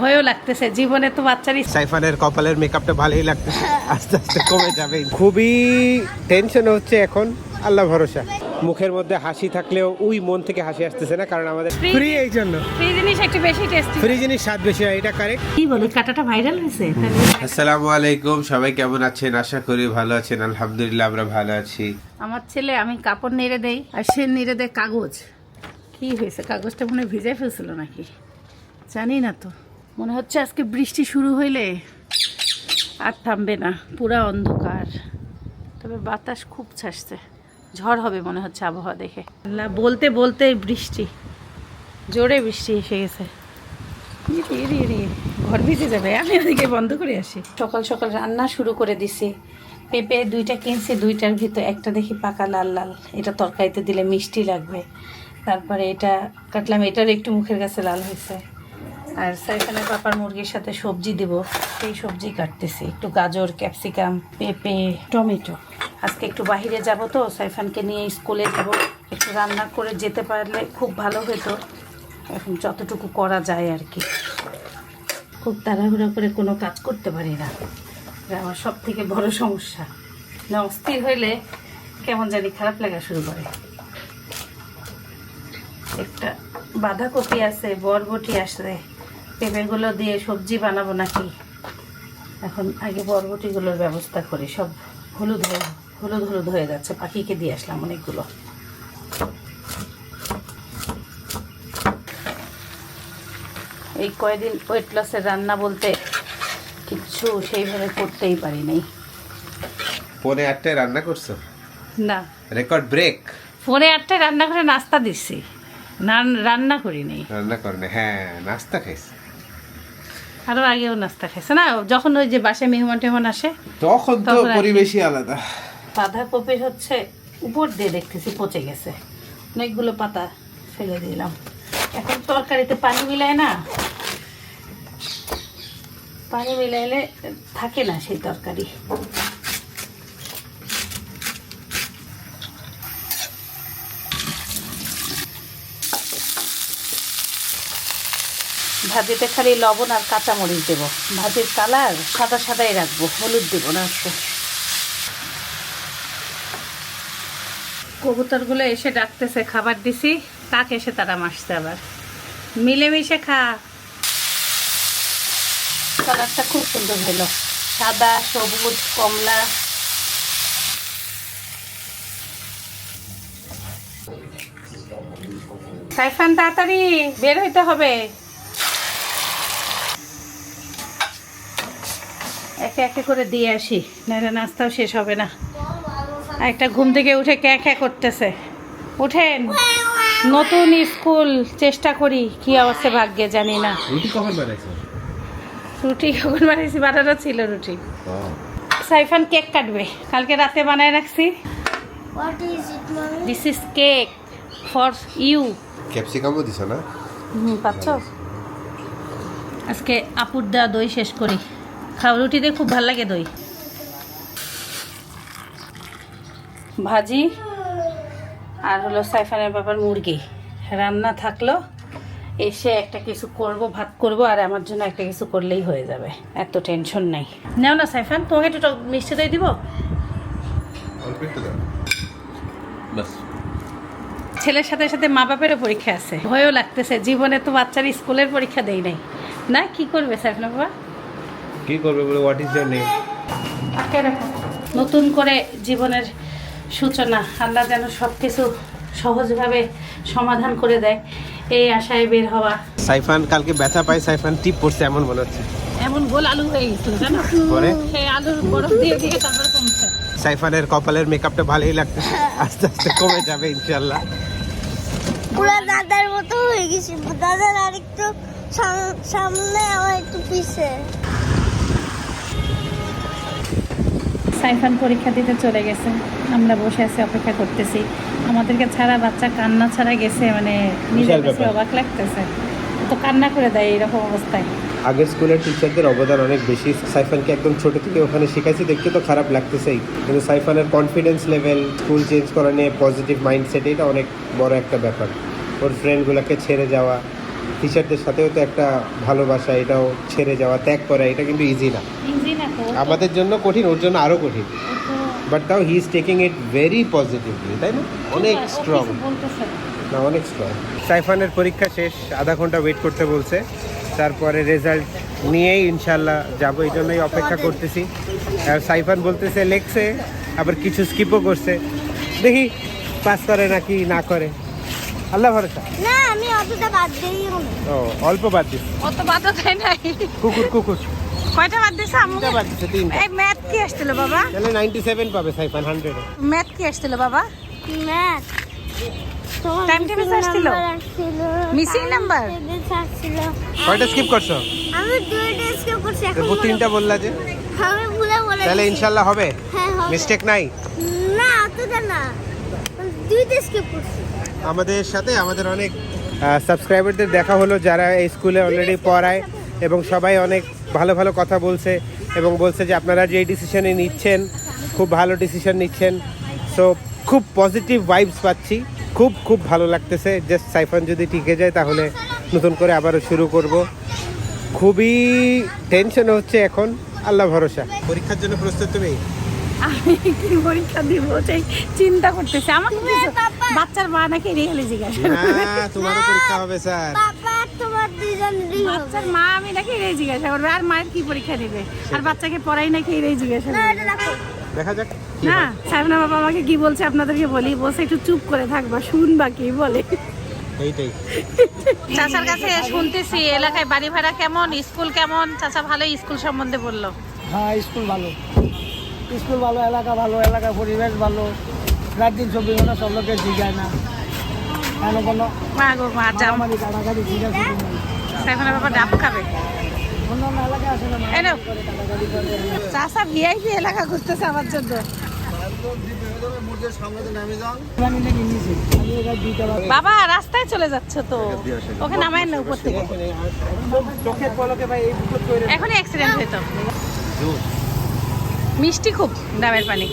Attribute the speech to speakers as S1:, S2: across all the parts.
S1: ভয়ও লাগতেছে জীবনে তো বাচ্চারই
S2: সাইফানের কপালের মেকআপটা ভালোই লাগতেছে আস্তে আস্তে কমে যাবে। খুবই টেনশন হচ্ছে এখন আল্লাহ ভরসা। মুখের মধ্যে হাসি থাকলেও ওই মন থেকে হাসি আসতেছে না কারণ আমাদের ফ্রি এই জন্য
S1: ফ্রি জিনিস একটু বেশি টেস্টি
S2: ফ্রি জিনিস স্বাদ বেশি হয় এটা কারেক্ট
S1: কি বলে কাটাটা ভাইরাল হয়েছে?
S2: আসসালামু আলাইকুম সবাই কেমন আছেন? আশা করি ভালো আছেন আলহামদুলিল্লাহ আমরা ভালো আছি।
S1: আমার ছেলে আমি কাপড় নেড়ে দেই আর সে নেড়ে দেয় কাগজ। কি হয়েছে কাগজটা মনে হয় ভিজে ফেলছিল নাকি? জানি না তো। মনে হচ্ছে আজকে বৃষ্টি শুরু হইলে আর থামবে না, পুরা অন্ধকার। তবে বাতাস খুব ছাসছে, ঝড় হবে মনে হচ্ছে আবহাওয়া দেখে। আল্লাহ, বলতে বলতে বৃষ্টি, জোরে বৃষ্টি এসে গেছে। ঘর ভিজে যাবে, আমি ওদিকে বন্ধ করে আসি। সকাল সকাল রান্না শুরু করে দিছি। পেঁপে দুইটা কিনছি, দুইটার ভিতর একটা দেখি পাকা লাল লাল, এটা তরকারিতে দিলে মিষ্টি লাগবে। তারপরে এটা কাটলাম, এটার একটু মুখের কাছে লাল হয়েছে। আর সাইফানের পাপার মুরগির সাথে সবজি দেব। সেই সবজি কাটতেছি। একটু গাজর, ক্যাপসিকাম, পেঁপে, টমেটো। আজকে একটু বাইরে যাব তো, সাইফানকে নিয়ে স্কুলে যাব। একটু রান্না করে যেতে পারলে খুব ভালো হতো। এখন যতটুকু করা যায় আর কি। খুব তাড়াহুড়া করে কোনো কাজ করতে পারি না। আমার সব থেকে বড় সমস্যা। না, অস্থির হইলে কেমন জানি খারাপ লাগা শুরু করে। একটা বাঁধাকপি আছে, বরবটি আছে। পেঁপেগুলো দিয়ে সবজি বানাবো নাকি? এখন আগে বরবটিগুলোর ব্যবস্থা করি। সব হলুদ হলুদ হলুদ হয়ে যাচ্ছে। পাখিকে দিয়ে আসলাম অনেকগুলো। এই কয়দিন ওয়েট লসের রান্না বলতে কিচ্ছু সেইভাবে করতেই পারি নাই।
S2: পনে আটটায় রান্না করছ?
S1: না।
S2: Record break.
S1: ফোনে আটটায় রান্না করে নাস্তা দিচ্ছি। না রান্না করি নাই।
S2: রান্না করেন। হ্যাঁ নাস্তা খাইছি।
S1: আরও আগেও নাস্তা খাইছে। না যখন ওই যে বাসায় মেহমান টেহমান আসে
S2: তখন তো পরিবেশই আলাদা।
S1: বাঁধাকপির হচ্ছে উপর দিয়ে দেখতেছি পচে গেছে। অনেকগুলো পাতা ফেলে দিলাম। এখন তরকারিতে পানি মিলায় না। পানি মিলাইলে থাকে না সেই তরকারি। ভাজিতে খালি লবণ আর কাঁচামরিচ দেবো। ভাজির কালার সাদা সাদাই রাখব, হলুদ দেবো না কবুতরগুলো এসে ডাকতেছে, খাবার দিছি, কাক এসে তারা মাসছে আবার। মিলেমিশে খা। কালারটা খুব সুন্দর হলো। সাদা, সবুজ, কমলা। সাইফান, তাড়াতাড়ি বের হইতে হবে। একে একে করে দিয়ে আসি নাহলে নাস্তাও শেষ হবে না। একটা ঘুম থেকে উঠে ক্যা ক্যা করতেছে? উঠেন। নতুন স্কুল চেষ্টা করি কি অবস্থা ভাগ্যে জানি না।
S2: রুটি কখন বানাইছো
S1: বানানো ছিল রুটি। সাইফান কেক কাটবে কালকে রাতে বানায় রাখছি।
S3: What is
S1: this is cake for you
S2: ক্যাপসিকামও দিছো না?
S1: হুম পাচ্ছ? আজকে আপুর দেওয়া দই শেষ করি। খাও রুটিতে খুব ভালো লাগে দই। ভাজি আর হলো সাইফানের বাবার মুরগি। রান্না থাকল এসে একটা কিছু করব ভাত করব আর আমার জন্য একটা কিছু করলেই হয়ে যাবে এত টেনশন নাই। নাও না সাইফান তোমাকে একটু মিষ্টি দই দিব? ছেলের সাথে সাথে মা বাপেরও পরীক্ষা আছে। ভয়ও লাগতেছে জীবনে তো বাচ্চার স্কুলের পরীক্ষা দেই নাই। না কি করবে সাইফান বাবা?
S2: কি করবে বলে হোয়াট ইজ ইওর নেম
S1: আটকে রাখো। নতুন করে জীবনের সূচনা আল্লাহ যেন সব কিছু সহজভাবে সমাধান করে দেয়। এই আশায় বের হওয়া।
S2: সাইফান কালকে ব্যথা পায় সাইফান টিপ পড়ছে এমন মনে হচ্ছে।
S1: এমন গোল আলু হয়ে গেছিল জানো?
S2: পরে?
S1: সেই আলুর বরফ দিয়ে দিয়ে তারপর কমছে।
S2: সাইফানের কপালের মেকআপটা ভালোই লাগতেছে আস্তে আস্তে কমে যাবে ইনশাল্লাহ
S3: পুরো দাদার মতো হয়ে গেছি। দাদার আরেকটু সাম- সামনে আমার একটু পিছে।
S1: সাইফান পরীক্ষা দিতে চলে গেছে। আমরা বসে আছি অপেক্ষা করতেছি। আমাদেরকে ছাড়া বাচ্চা কান্না ছাড়া গেছে মানে নিজের কাছে অবাক লাগতেছে। তো কান্না করে দেয় এরকম অবস্থায়।
S2: আগের স্কুলের টিচারদের অবদান অনেক বেশি। সাইফানকে একদম ছোট থেকে ওখানে শেখাইছি দেখতে তো খারাপ লাগতেছেই। কিন্তু সাইফানের কনফিডেন্স লেভেল স্কুল চেঞ্জ করা নিয়ে পজিটিভ মাইন্ডসেট এটা অনেক বড় একটা ব্যাপার। ওর ফ্রেন্ডগুলোকে ছেড়ে যাওয়া টিচারদের সাথেও তো একটা ভালোবাসা এটাও ছেড়ে যাওয়া ত্যাগ করা এটা কিন্তু ইজি না। আমাদের জন্য কঠিন ওর জন্য আরও কঠিন। বাট তাও he is taking it very positively তাই না? অনেক স্ট্রং না। অনেক স্ট্রং সাইফানের পরীক্ষা শেষ আধা ঘণ্টা ওয়েট করতে বলছে। তারপরে রেজাল্ট নিয়েই ইনশাল্লাহ যাব এই জন্যই অপেক্ষা করতেছি। আর সাইফান বলতেছে লেখছে আবার কিছু স্কিপও করছে। দেখি পাস করে নাকি না করে। আল্লাহ ভরসা?
S3: না আমি অতটা বাদ দিই
S2: ও অল্প বাদ দিস।
S1: অত বাধা দেয় নাই।
S2: কুকুর কুকুর।
S1: কয়টা বাদ দিছে আম্মু
S2: তিনটা বাদ দিচ্ছে তিনটা।
S1: এই ম্যাথ কি আসছিল বাবা?
S2: তাহলে নাইনটি সেভেন পাবে সাইফান হান্ড্রেডে
S1: ম্যাথ কি আসছিল বাবা?
S3: ম্যাথ।
S1: Time table আসছিল? Number?
S3: আসছিল।
S2: কয়টা স্কিপ করছ?
S3: আমি দুইটা স্কিপ করছি এখন
S2: তিনটা বললা যে।
S3: আমি ভুলে বলে
S2: তাহলে
S3: দিছি।
S2: ইনশাল্লাহ হবে।
S3: হ্যাঁ হবে।
S2: মিস্টেক নাই।
S3: না অতটা না। দুইটা স্কিপ করছি।
S2: আমাদের সাথে আমাদের অনেক সাবস্ক্রাইবারদের দেখা হলো যারা এই স্কুলে অলরেডি পড়ায় এবং সবাই অনেক ভালো ভালো কথা বলছে এবং বলছে যে আপনারা যে ডিসিশনে নিচ্ছেন খুব ভালো ডিসিশন নিচ্ছেন। সো খুব পজিটিভ ভাইবস পাচ্ছি। খুব খুব ভালো লাগতেছে। জাস্ট সাইফান যদি টিকে যায় তাহলে নতুন করে আবারও শুরু করব। খুবই টেনশন হচ্ছে এখন। আল্লাহ ভরসা। পরীক্ষার জন্য প্রস্তুত তুমি?
S1: আমি কি পরীক্ষা দিব? সেই চিন্তা করতেছে।
S3: বাবা।
S1: বাচ্চার মা নাকি রিয়েলে জিজ্ঞাসা
S2: না তোমারও পরীক্ষা হবে স্যার।
S3: তোমার
S1: বাচ্চার মা আমি নাকি জিজ্ঞাসা করবে আর মায়ের কি পরীক্ষা নেবে আর বাচ্চাকে পড়াই নাকি জিজ্ঞাসা করবে।
S2: দেখা যাক
S1: না সাহেবনা বাবা আমাকে কি বলছে আপনাদেরকে বলি বলছে একটু চুপ করে থাকবা শুনবা কি বলে।
S2: এইটাই।
S1: চাচার কাছে শুনতেছি এলাকায় বাড়ি ভাড়া কেমন স্কুল কেমন? চাচা ভালো স্কুল সম্বন্ধে বলল।
S4: হ্যাঁ স্কুল ভালো। স্কুল ভালো এলাকা ভালো এলাকার পরিবেশ ভালো। রাত দিন চব্বিশ ঘণ্টা সব লোকে জিগায় না। কেন কোনো মারামারি কাটাকাটি জিগা
S1: বাবা ডাব খাবে? ভিআইপি এলাকা ঘুরতেছে আমার জন্য। বাবা রাস্তায় চলে যাচ্ছে তো। ওকে নামায় না উপর থেকে। এখনই অ্যাক্সিডেন্ট হইতো মিষ্টি খুব ডাবের পানি।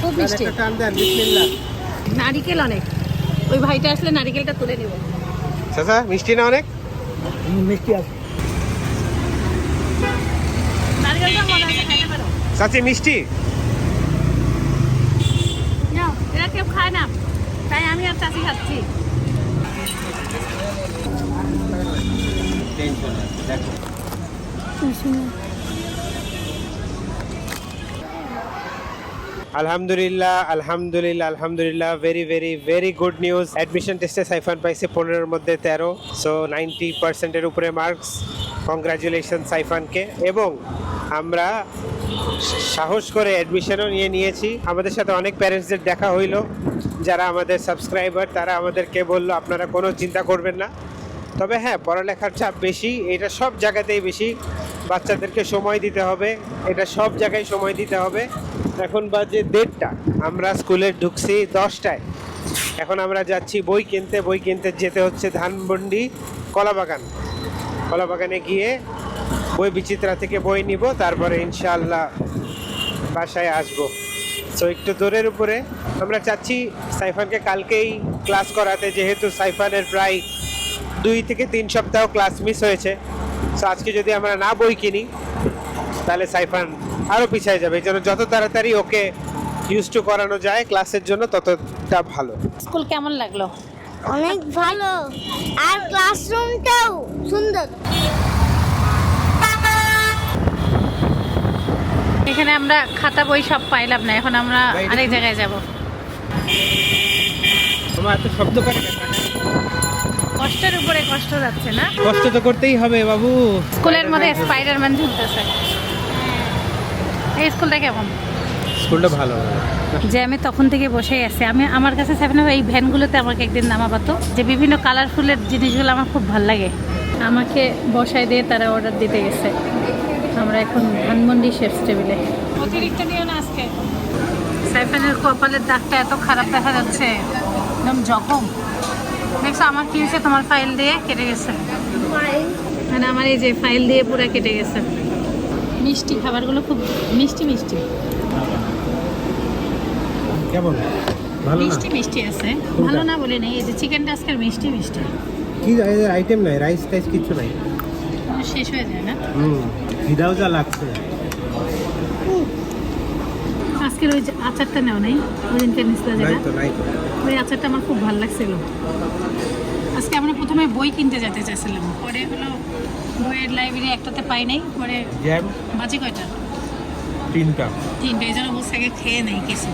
S1: খুব মিষ্টি। নারিকেল অনেক। ওই ভাইটা আসলে নারিকেলটা তুলে নিব।
S2: চাচা মিষ্টি না অনেক?
S4: মিষ্টি আছে।
S2: চাচি মিষ্টি?
S1: নাও এরা কেউ খায় না। তাই আমি আর চাচি খাচ্ছি।
S2: আলহামদুলিল্লাহ আলহামদুলিল্লাহ আলহামদুলিল্লাহ। Very very very good news admission টেস্টে সাইফান পাইছে পনেরোর মধ্যে তেরো। সো নাইনটি পার্সেন্টের উপরে মার্কস কংগ্রাচুলেশন সাইফানকে। এবং আমরা সাহস করে অ্যাডমিশনও নিয়ে নিয়েছি। আমাদের সাথে অনেক প্যারেন্টসদের দেখা হইল। যারা আমাদের সাবস্ক্রাইবার তারা আমাদেরকে বলল, আপনারা কোনো চিন্তা করবেন না। তবে হ্যাঁ পড়ালেখার চাপ বেশি। এটা সব জায়গাতেই বেশি। বাচ্চাদেরকে সময় দিতে হবে, এটা সব জায়গায় সময় দিতে হবে। এখন বাজে দেড়টা, আমরা স্কুলে ঢুকছি দশটায়। এখন আমরা যাচ্ছি বই কিনতে বই কিনতে যেতে হচ্ছে ধানমন্ডি কলাবাগান। কলাবাগানে গিয়ে বই বিচিত্রা থেকে বই নিব, তারপরে ইনশাআল্লাহ বাসায় আসব। সো একটু দূরের উপরে, আমরা চাচ্ছি সাইফানকে কালকেই ক্লাস করাতে, যেহেতু সাইফানের প্রায় দুই থেকে তিন সপ্তাহ ক্লাস মিস হয়েছে। সো আজকে যদি আমরা না বই কিনি তাহলে সাইফান আরও পিছিয়ে যাবে। এই জন্য যত তাড়াতাড়ি ওকে ইউজ টু করানো যায় ক্লাসের জন্য ততটা ভালো।
S1: স্কুল কেমন লাগল?
S3: অনেক ভালো। আর ক্লাসরুমটাও সুন্দর।
S1: এখানে আমরা খাতা বই সব পাইলাম না এখন আমরা আরেক জায়গায় যাব।
S2: তোমার এত শব্দ করে
S1: কষ্টের উপরে কষ্ট যাচ্ছে না?
S2: কষ্ট তো করতেই হবে বাবু।
S1: স্কুলের মধ্যে স্পাইডারম্যান ঝুলতেছে এই স্কুলটা কেমন?
S2: স্কুলটা ভালো
S1: যে আমি তখন থেকে বসেই আছি। আমি আমার কাছে সেভেন এই ভ্যানগুলোতে আমাকে একদিন নামাবাতো। যে বিভিন্ন কালারফুলের জিনিসগুলো আমার খুব ভালো লাগে। আমাকে বসায় দিয়ে তারা অর্ডার দিতে গেছে। আমরা এখন ধানমন্ডি শেফস টেবিলে। অতিরিক্ত নিও না আজকে। সাইফানের কপালের দাগটা এত খারাপ দেখা যাচ্ছে। একদম জখম। দেখছ আমার কি হয়েছে? তোমার ফাইল দিয়ে কেটে গেছে। মানে আমার এই যে ফাইল দিয়ে পুরো কেটে গেছে। মিষ্টি খাবারগুলো খুব মিষ্টি মিষ্টি।
S2: কেমন?
S1: মিষ্টি মিষ্টি আছে। ভালো না বলে নেই। এই যে চিকেনটা আজকের মিষ্টি মিষ্টি।
S2: কি আইটেম নাই? রাইস টাইস কিছু নাই?
S1: শেষ হয়ে যায় না?
S2: হুম খিদাও যা লাগছে।
S1: আজকের ওই যে আচারটা নেও নেই। ওই দিনকে যেটা।
S2: তো।
S1: ওই আচারটা আমার খুব ভালো লাগছিল। আজকে আমরা প্রথমে বই কিনতে যেতে চাইছিলাম। পরে হলো বইয়ের লাইব্রেরি একটাতে পাই নাই পরে
S2: জ্যাম?
S1: বাজে কয়টা?
S2: তিনটা।
S1: তিনটে এই জন্য বসে আগে খেয়ে নেই কিছু।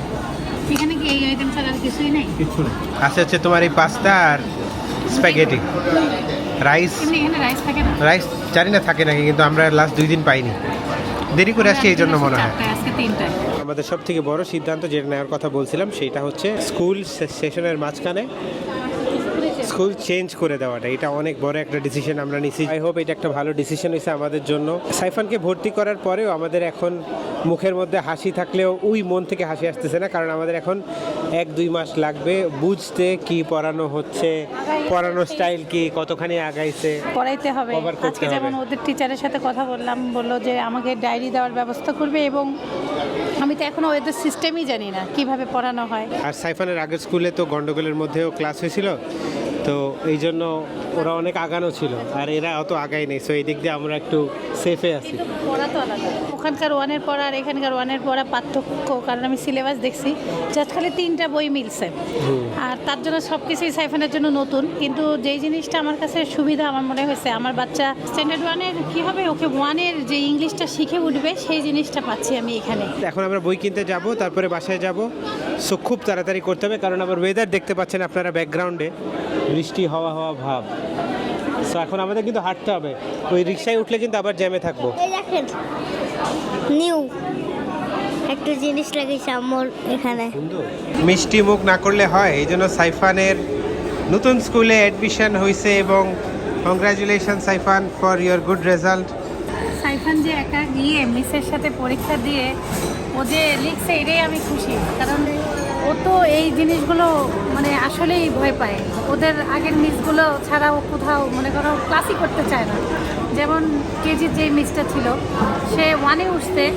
S1: এখানে কি এই আইটেম ছাড়া আর কিছুই নেই?
S2: কিছু নেই। আচ্ছা হচ্ছে তোমার এই পাস্তা আর স্প্যাগেটি। রাইস
S1: এখানে রাইস থাকে না?
S2: রাইস জানি না থাকে নাকি কিন্তু আমরা লাস্ট দুই দিন পাইনি। দেরি করে আসছি এই জন্য মনে হয়। আমাদের সব থেকে বড় সিদ্ধান্ত যেটা নেওয়ার কথা বলছিলাম সেটা হচ্ছে স্কুল সেশনের মাঝখানে স্কুল চেঞ্জ করে দেওয়াটা এটা অনেক বড় একটা ডিসিশন আমরা নিছি। আই হোপ এটা একটা ভালো ডিসিশন হয়েছে আমাদের জন্য। সাইফানকে ভর্তি করার পরেও আমাদের এখন মুখের মধ্যে হাসি থাকলেও ওই মন থেকে হাসি আসতেছে না কারণ আমাদের এখন এক দুই মাস লাগবে বুঝতে কি পড়ানো হচ্ছে পড়ানোর স্টাইল কি কতখানি আগাইছে
S1: পড়াইতে হবে। আজকে। যেমন ওদের টিচারের সাথে কথা বললাম বলল যে আমাকে ডায়েরি দেওয়ার ব্যবস্থা করবে এবং আমি তো এখনও ওদের সিস্টেমই জানি না কীভাবে পড়ানো হয়।
S2: আর সাইফানের আগের স্কুলে তো গন্ডগোলের মধ্যেও ক্লাস হয়েছিল। তো এই জন্য ওরা অনেক আগানো ছিল আর এরা অত আগাই নেই। সো এই দিক দিয়ে আমরা একটু সেফে আছি।
S1: পড়া তো আলাদা। ওখানকার ওয়ানের পড়া আর এখানকার ওয়ানের পড়া পার্থক্য কারণ আমি সিলেবাস দেখছি জাস্ট খালি তিনটা বই মিলছে। আর তার জন্য সব কিছুই সাইফানের জন্য নতুন কিন্তু যেই জিনিসটা আমার কাছে সুবিধা আমার মনে হয়েছে আমার বাচ্চা স্ট্যান্ডার্ড ওয়ানের কী হবে ওকে ওয়ানের যে ইংলিশটা শিখে উঠবে সেই জিনিসটা পাচ্ছি আমি এখানে।
S2: এখন আমরা বই কিনতে যাব তারপরে বাসায় যাব। সো খুব তাড়াতাড়ি করতে হবে কারণ আবার ওয়েদার দেখতে পাচ্ছেন আপনারা ব্যাকগ্রাউন্ডে বৃষ্টি হওয়া হওয়া ভাব। সো এখন আমাদের কিন্তু হাঁটতে হবে। ওই রিক্সায় উঠলে কিন্তু আবার জ্যামে থাকব।
S3: দেখেন নিউ একটা জিনিস লাগিয়েছে আমার এখানে।
S2: মিষ্টি মুখ না করলে হয় এই জন্য সাইফানের নতুন স্কুলে অ্যাডমিশন হয়েছে এবং congratulation Saifan for your good result
S1: Saifan যে একা গিয়ে মিসের সাথে পরীক্ষা দিয়ে ও যে লিখছে এটাই আমি খুশি। কারণ ও তো এই জিনিসগুলো মানে আসলেই ভয় পায়। ওদের আগের মিসগুলো ছাড়াও কোথাও মনে করো ক্লাসই করতে চায় না। যেমন কেজির যে মিসটা ছিল সে ওয়ানে উঠতে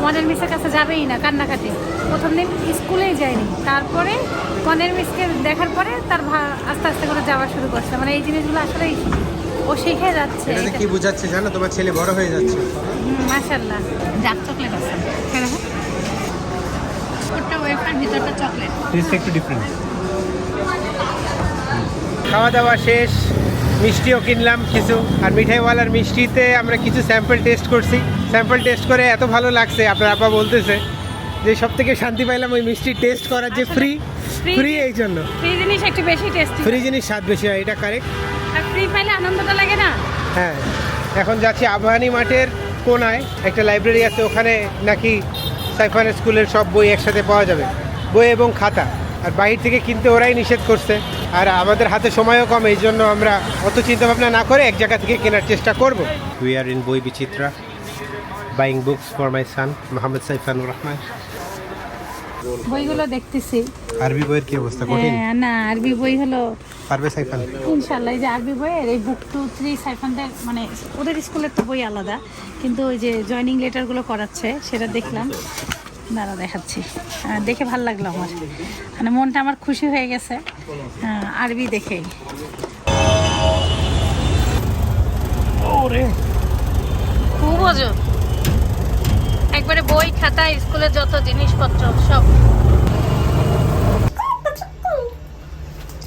S1: ওয়ানের মিসের কাছে যাবেই না কান্নাকাটি। প্রথম দিন স্কুলেই যায়নি। তারপরে কনের মিসকে দেখার পরে তার ভা- আস্তে আস্তে করে যাওয়া শুরু করছে। মানে এই জিনিসগুলো আসলেই ও শিখে যাচ্ছে।
S2: কি বোঝাচ্ছে জানো? তোমার ছেলে বড় হয়ে যাচ্ছে।
S1: মাশাল্লাহ ডার্ক চকলেট আছে। ওয়েফার ভিতরটা চকলেট।
S2: টেস্ট একটু ডিফারেন্ট খাওয়া দাওয়া শেষ মিষ্টিও কিনলাম কিছু। আর মিঠাইওয়ালার মিষ্টিতে আমরা কিছু স্যাম্পল টেস্ট করছি। স্যাম্পল টেস্ট করে এত ভালো লাগছে আপনার আপা বলতেছে যে সব থেকে শান্তি পাইলাম ওই মিষ্টি টেস্ট করার যে ফ্রি ফ্রি এই জন্য।
S1: ফ্রি জিনিস একটু বেশি টেস্টি
S2: ফ্রি জিনিস স্বাদ বেশি হয় এটা কারেক্ট
S1: আর ফ্রি পাইলে আনন্দটা লাগে না?
S2: হ্যাঁ। এখন যাচ্ছি আবহানি মাঠের কোনায় একটা লাইব্রেরি আছে ওখানে নাকি সাইফান স্কুলের সব বই একসাথে পাওয়া যাবে বই এবং খাতা। আর বাহির থেকে কিনতে ওরাই নিষেধ করছে। আর আমাদের হাতে সময়ও কম এই জন্য আমরা অত চিন্তা ভাবনা না করে এক জায়গা থেকে কেনার চেষ্টা করব। We are in Boi Bichitra buying books for my son Mohammad Saifanur Rahman
S1: বইগুলো দেখতেছি।
S2: আরবি বইয়ের কি অবস্থা? কঠিন?
S1: হ্যাঁ, না আরবি বই হলো
S2: পারবে সাইফান?
S1: ইনশাল্লাহ এই যে আরবি বইয়ের এই বুক টু থ্রি সাইফানদের মানে ওদের স্কুলের তো বই আলাদা কিন্তু ওই যে জয়নিং লেটারগুলো করাচ্ছে সেটা দেখলাম। দাঁড়া দেখাচ্ছি। দেখে ভালো লাগল আমার। মানে মনটা আমার খুশি হয়ে গেছে। আরবি দেখেই খুব ওজন একবারে বই খাতা স্কুলের যত জিনিসপত্র সব।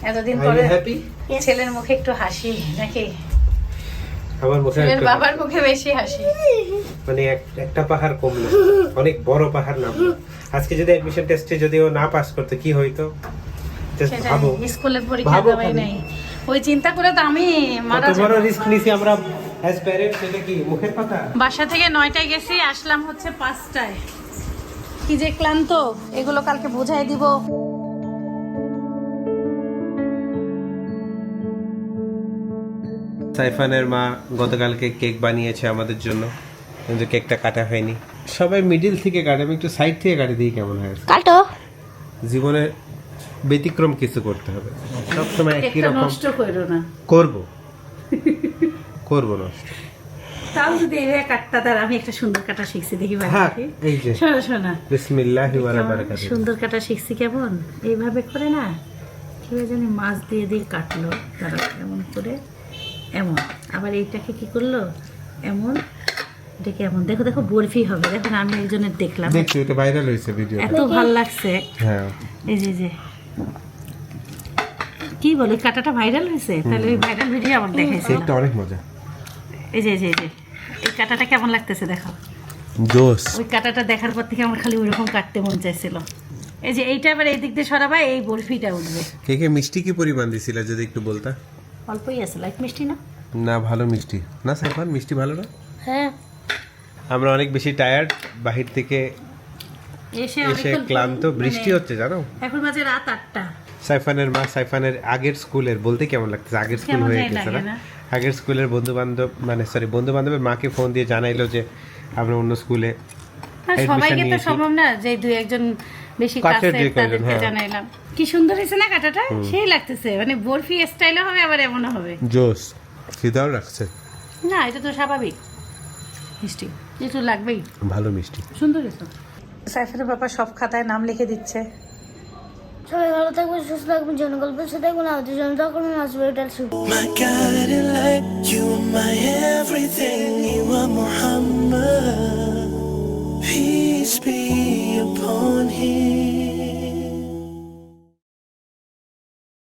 S1: এতদিন পরে
S2: হ্যাপি
S1: ছেলের মুখে একটু হাসি নাকি?
S2: আমার মুখে
S1: বাবার মুখে বেশি হাসি।
S2: মানে একটা পাহাড় কমলো। অনেক বড় পাহাড় নামলো। আজকে যদি অ্যাডমিশন টেস্টে যদি ও না পাস করতো কি হইতো? ভাবো।
S1: স্কুলের পরীক্ষা দেওয়াই নাই। ওই চিন্তা করে তো আমি মারা
S2: বড় রিস্ক নিছি আমরা অ্যাজ প্যারেন্টস এটা কি মুখের কথা
S1: বাসা থেকে নয়টায় গেছি আসলাম হচ্ছে পাঁচটায়। কি যে ক্লান্ত এগুলো কালকে বুঝাই দিব।
S2: সাইফানের মা গতকালকে কেক বানিয়েছে আমাদের জন্য। কিন্তু কেকটা কাটা হয়নি। সবাই মিডিল থেকে কাটে আমি একটু সাইড থেকে কাটে দিই কেমন হয়।
S3: কাটো।
S2: জীবনে ব্যতিক্রম কিছু করতে হবে। সবসময় একই রকম
S1: নষ্ট করো না।
S2: করব। করব নষ্ট।
S1: তাও যদি এইভাবে কাটতা তার আমি একটা সুন্দর কাটা শিখছি দেখি
S2: হ্যাঁ
S1: বাড়িতে
S2: এই যে।
S1: শোনা শোনা।
S2: বিসমিল্লাহি ওয়া
S1: কেমন
S2: বারাকাতুহু
S1: সুন্দর কাটা শিখছি কেমন? এইভাবে করে না কীভাবে জানি মাছ দিয়ে দিয়ে কাটলো তারা কেমন করে? এমন। আবার এইটাকে কি করল? এমন। এটাকে এমন। দেখো দেখো বরফি হবে। দেখো আমি একজনের দেখলাম।
S2: দেখছি এটা ভাইরাল হয়েছে ভিডিও
S1: এত ভালো লাগছে।
S2: হ্যাঁ।
S1: এই যে যে। কি বলে কাটাটা ভাইরাল হয়েছে? তাহলে ওই ভাইরাল ভিডিও আমার দেখাইছে
S2: কেকটা অনেক মজা।
S1: এই যে এই যে এই যে। এই কাটাটা কেমন লাগতেছে দেখো।
S2: জোস।
S1: ওই কাটাটা দেখার পর থেকে আমার খালি ওইরকম কাটতে মন চাইছিল। এই যে এইটা আবার এই দিক দিয়ে সরাবা এই বরফিটা উঠবে।
S2: কে কে মিষ্টি কি পরিমাণ দিছিল যদি একটু বলতা?
S1: অল্পই আছে লাইট মিষ্টি না?
S2: না ভালো মিষ্টি। না সাইফান মিষ্টি ভালো না?
S3: হ্যাঁ।
S2: আমরা অনেক বেশি টায়ার্ড বাহির থেকে
S1: এসে
S2: এসে ক্লান্ত
S1: মানে
S2: বৃষ্টি হচ্ছে জানো?
S1: এখন বাজে রাত আটটা।
S2: সাইফানের মা সাইফানের আগের স্কুলের বলতে কেমন লাগতেছে? আগের স্কুল হয়ে গেছে না? আগের স্কুলের বন্ধু বান্ধব মানে সরি বন্ধু বান্ধবের মাকে ফোন দিয়ে জানাইলো যে আমরা অন্য স্কুলে
S1: সবাইকে তো। সম্ভব না যে দুই একজন বেশি
S2: কাছের হ্যাঁ।
S1: জানাইলাম। কি সুন্দর হয়েছে না কাটাটা? সেই লাগতেছে। মানে বরফি স্টাইলও হবে আবার এমনও হবে।
S2: জোস। খিদাও লাগছে।
S1: না এটা তো স্বাভাবিক। মিষ্টি। একটু লাগবেই।
S2: ভালো মিষ্টি।
S1: সুন্দর হয়েছে। সাইফারের বাবা সব খাতায় নাম লিখে দিচ্ছে।
S3: সবাই ভালো থাকবে সুস্থ থাকবে জনগল্পের সাথে থাকবেন আমাদের জন্য তখন আসবে এটা
S5: Peace be upon him.